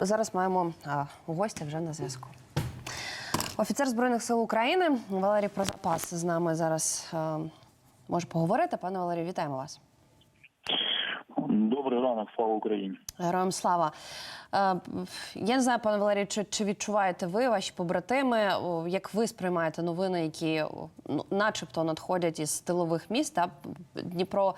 зараз маємо гостя вже на зв'язку. Офіцер Збройних сил України Валерій Прозапас з нами зараз може поговорити. Пане Валерію, вітаємо вас. Добрий ранок, слава Україні. Героям слава. Я не знаю, пане Валерію, чи, чи відчуваєте ви, ваші побратими, як ви сприймаєте новини, які ну, начебто надходять із тилових міст? Та? Дніпро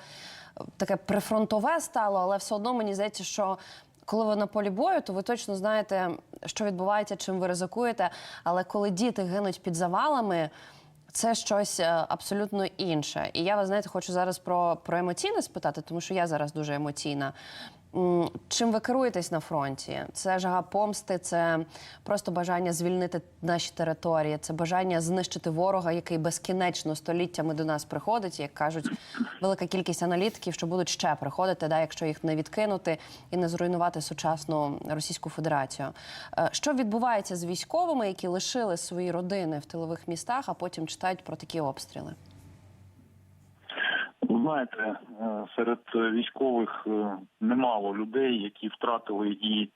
е, таке прифронтове стало, але все одно мені здається, що коли ви на полі бою, то ви точно знаєте, що відбувається, чим ви ризикуєте. Але коли діти гинуть під завалами. Це щось е, абсолютно інше. І я вас знаєте, хочу зараз про, про емоційне спитати, тому що я зараз дуже емоційна. Чим ви керуєтесь на фронті? Це жага помсти, це просто бажання звільнити наші території, це бажання знищити ворога, який безкінечно століттями до нас приходить. Як кажуть, велика кількість аналітиків, що будуть ще приходити, да, якщо їх не відкинути і не зруйнувати сучасну Російську Федерацію. Е, Що відбувається з військовими, які лишили свої родини в тилових містах, а потім читають про такі обстріли? Ви знаєте, е, серед військових е, немало людей, які втратили і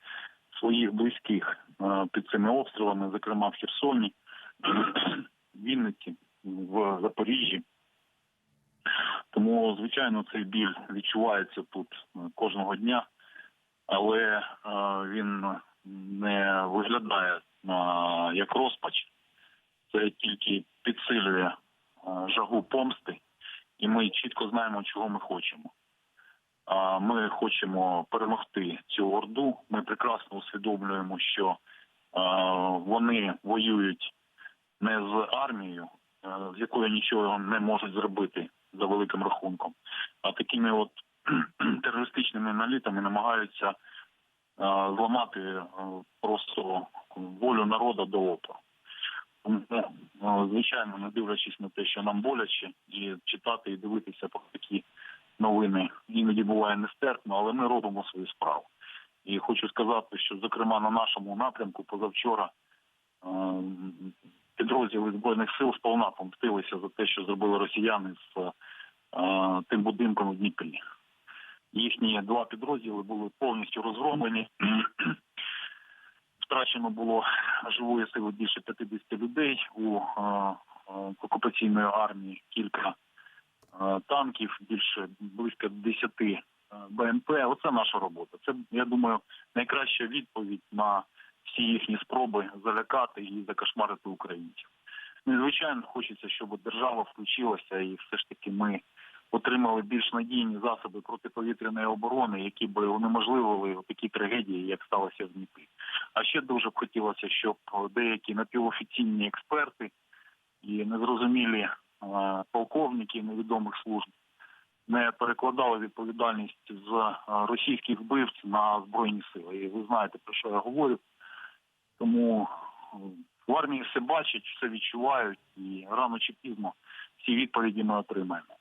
своїх близьких е, під цими обстрілами, зокрема в Херсоні, в Вінниці, в Запоріжжі. Тому, звичайно, цей біль відчувається тут кожного дня, але він не виглядає як розпач. Це тільки підсилює жагу помсти і ми чітко знаємо, чого ми хочемо. Ми хочемо перемогти цю орду. Ми прекрасно усвідомлюємо, що вони воюють не з армією, з якою нічого не можуть зробити за великим рахунком, а такими от терористичними налітами намагаються зламати просто волю народу до опору. Ну, звичайно, не дивлячись на те, що нам боляче, і читати і дивитися про такі новини іноді буває нестерпно, але ми робимо свою справу. І хочу сказати, що зокрема на нашому напрямку позавчора е, підрозділи збройних сил сповна помстилися за те, що зробили росіяни з е, тим будинком у Дніпрі. Їхні два підрозділи були повністю розгромлені. Втрачено було живої сили більше 50 людей у е, е, окупаційної армії, кілька е, танків, більше близько 10 е, БМП. Оце наша робота. Це я думаю найкраща відповідь на всі їхні спроби залякати і закошмарити українців. Ну, і, звичайно, хочеться, щоб держава включилася, і все ж таки ми отримали більш надійні засоби протиповітряної оборони, які би унеможливили такі трагедії, як сталося в Дніпрі. А ще дуже б хотілося, щоб деякі напівофіційні експерти і незрозумілі е, полковники невідомих служб не перекладали відповідальність з е, російських вбивць на збройні сили. І ви знаєте про що я говорю. Тому е, в армії все бачать, все відчувають, і рано чи пізно всі відповіді ми отримаємо.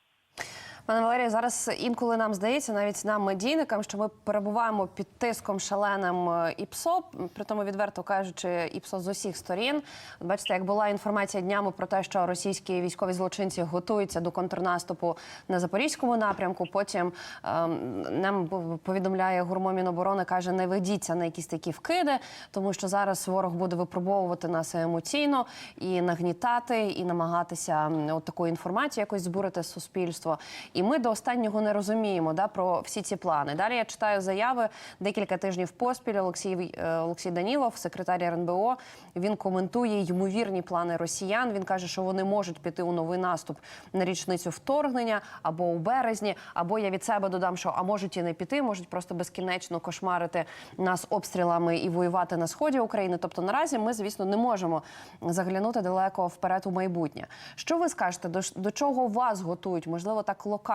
Пане Валерію, зараз інколи нам здається, навіть нам, медійникам, що ми перебуваємо під тиском шаленим е, ІПСО, при тому відверто кажучи, ІПСО з усіх сторін. Бачите, як була інформація днями про те, що російські військові злочинці готуються до контрнаступу на запорізькому напрямку. Потім ем, нам повідомляє гурмо Міноборони, каже, не ведіться на якісь такі вкиди, тому що зараз ворог буде випробовувати нас емоційно і нагнітати, і намагатися от таку інформацію якось збурити суспільство. І ми до останнього не розуміємо да, про всі ці плани. Далі я читаю заяви декілька тижнів поспіль. Олексій е, Олексій Данілов, секретар РНБО, він коментує ймовірні плани росіян. Він каже, що вони можуть піти у новий наступ на річницю вторгнення або у березні, або я від себе додам, що а можуть і не піти, можуть просто безкінечно кошмарити нас обстрілами і воювати на сході України. Тобто наразі ми, звісно, не можемо заглянути далеко вперед у майбутнє. Що ви скажете, до, до чого вас готують? Можливо, так локально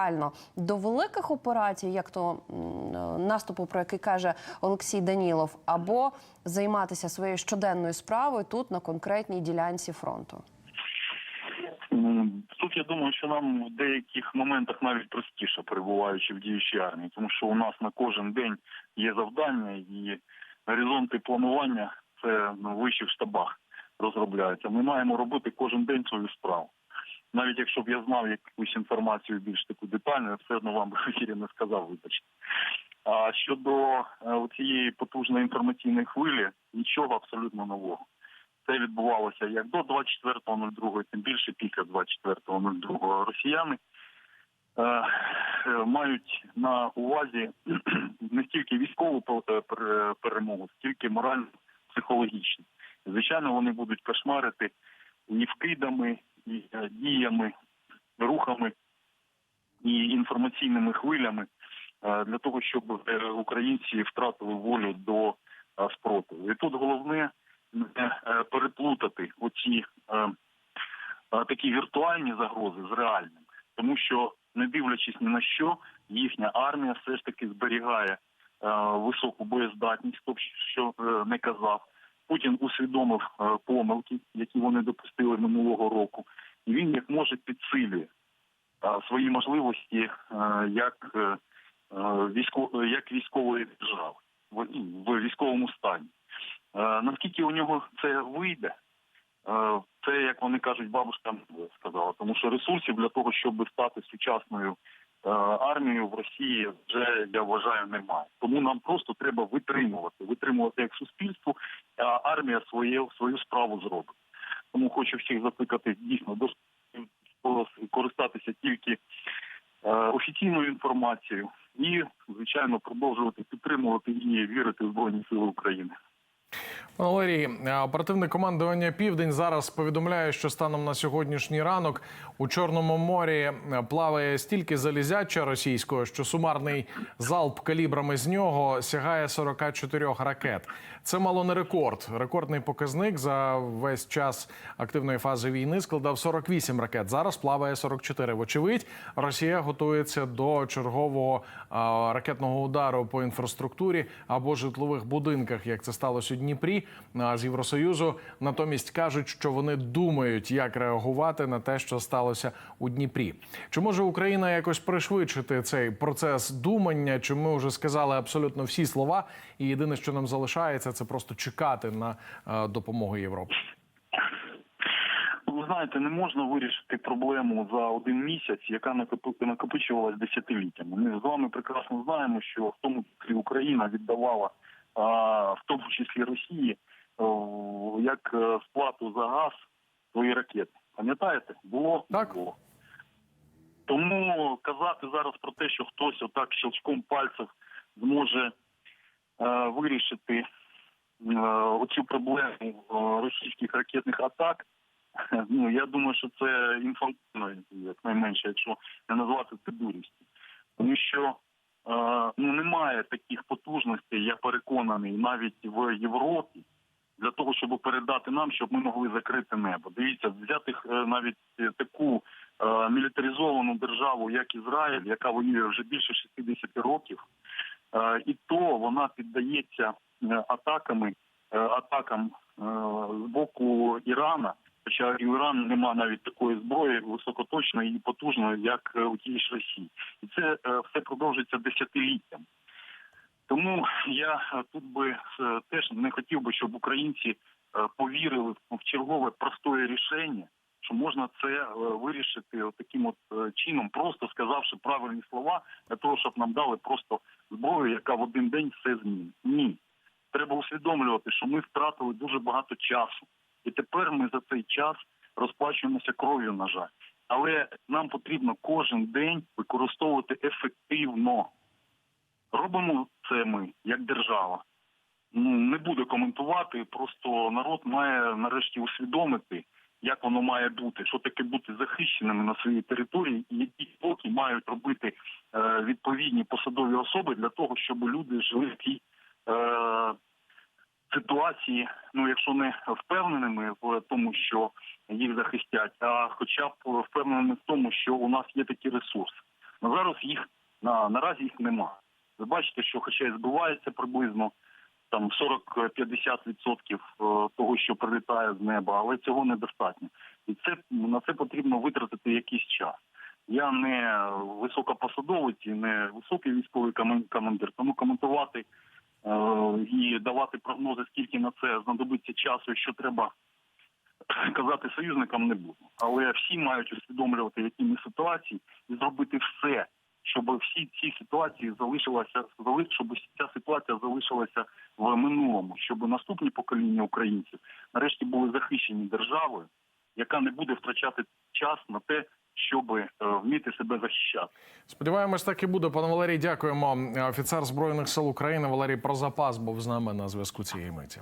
до великих операцій, як то наступу, про який каже Олексій Данілов, або займатися своєю щоденною справою тут на конкретній ділянці фронту? Тут я думаю, що нам в деяких моментах навіть простіше перебуваючи в діючій армії, тому що у нас на кожен день є завдання і горизонти планування це ну, в вищих штабах розробляються. Ми маємо робити кожен день свою справу. Навіть якщо б я знав якусь інформацію більш таку детальну, я все одно вам би в ефірі не сказав, вибачте. А щодо е, цієї потужної інформаційної хвилі, нічого абсолютно нового. Це відбувалося як до 24.02, тим більше після 24.02 росіяни е, е, мають на увазі не стільки військову пе- перемогу, скільки морально психологічну. Звичайно, вони будуть кошмарити і вкидами, і е, діями, рухами і інформаційними хвилями е, для того, щоб е, українці втратили волю до е, спротиву. І тут головне не е, переплутати оці е, е, такі віртуальні загрози з реальними, тому що не дивлячись ні на що, їхня армія все ж таки зберігає е, високу боєздатність, хто що е, не казав. Путін усвідомив е, помилки, які вони допустили минулого року, і він як може підсилює е, свої можливості е, як, військо, як військової держави в, в військовому стані. Наскільки у нього це вийде, це як вони кажуть, бабушка сказала, тому що ресурсів для того, щоб стати сучасною е, армією в Росії, вже я вважаю немає. Тому нам просто треба витримувати, витримувати як суспільство, а армія своє свою справу зробить. Тому хочу всіх закликати дійсно до користатися тільки е, офіційною інформацією і, звичайно, продовжувати підтримувати і вірити в Збройні Сили України. Валерій, е, оперативне командування Південь зараз повідомляє, що станом на сьогоднішній ранок у Чорному морі е, плаває стільки залізяча російського, що сумарний залп калібрами з нього сягає 44 ракет. Це мало не рекорд. Рекордний показник за весь час активної фази війни складав 48 ракет. Зараз плаває 44. Вочевидь, Росія готується до чергового ракетного удару по інфраструктурі або житлових будинках, як це сталося у Дніпрі. З Євросоюзу натомість кажуть, що вони думають, як реагувати на те, що сталося у Дніпрі. Чи може Україна якось пришвидшити цей процес думання? Чи ми вже сказали абсолютно всі слова? І єдине, що нам залишається, це просто чекати на допомогу Європи. Ви знаєте, не можна вирішити проблему за один місяць, яка накопи- накопичувалась десятиліттями. Ми з вами прекрасно знаємо, що в тому числі Україна віддавала, в тому числі Росії, як е, сплату за газ свої ракети. Пам'ятаєте? Було Так. було. Тому казати зараз про те, що хтось отак щелчком пальців зможе е, вирішити е, оцю проблему е, російських ракетних атак. Ну я думаю, що це інфантильно, як найменше, якщо не назвати це дурістю. Тому що е, ну немає таких потужностей, я переконаний, навіть в Європі для того, щоб передати нам, щоб ми могли закрити небо. Дивіться, взяти е, навіть таку е, мілітаризовану державу, як Ізраїль, яка воює вже більше 60 років, е, і то вона піддається атаками атакам з боку Ірана. Хоча і у Іран нема навіть такої зброї високоточної і потужної, як е, у тій ж Росії, і це е, все продовжується десятиліттям. Тому я е, тут би теж не хотів би, щоб українці повірили в чергове простое рішення, що можна це вирішити таким от чином, просто сказавши правильні слова для того, щоб нам дали просто зброю, яка в один день все змінить. Ні, треба усвідомлювати, що ми втратили дуже багато часу, і тепер ми за цей час розплачуємося кров'ю, на жаль. Але нам потрібно кожен день використовувати ефективно. Робимо це ми як держава. Ну не буду коментувати. Просто народ має нарешті усвідомити, як воно має бути, що таке бути захищеними на своїй території, і які кроки мають робити е, відповідні посадові особи для того, щоб люди жили в тій е, ситуації, ну якщо не впевненими в тому, що їх захистять, а хоча б впевненими в тому, що у нас є такі ресурси. На зараз їх на наразі їх немає. Ви бачите, що хоча і збивається приблизно там 40-50% е, того, що прилітає з неба, але цього недостатньо. І це на це потрібно витратити якийсь час. Я не високопосадовець і не високий військовий командир, тому коментувати і давати прогнози, скільки на це знадобиться часу, що треба казати союзникам, не буду. Але всі мають усвідомлювати, які ми ситуації, і зробити все, щоб всі ці ситуації залишилася зали- щоб ця ситуація залишилася в минулому, щоб наступні покоління українців нарешті були захищені державою, яка не буде втрачати час на те, щоб е, вміти себе захищати. Сподіваємось, так і буде. Пане Валерій, дякуємо. Офіцер збройних сил України Валерій Прозапас був з нами на зв'язку цієї миті.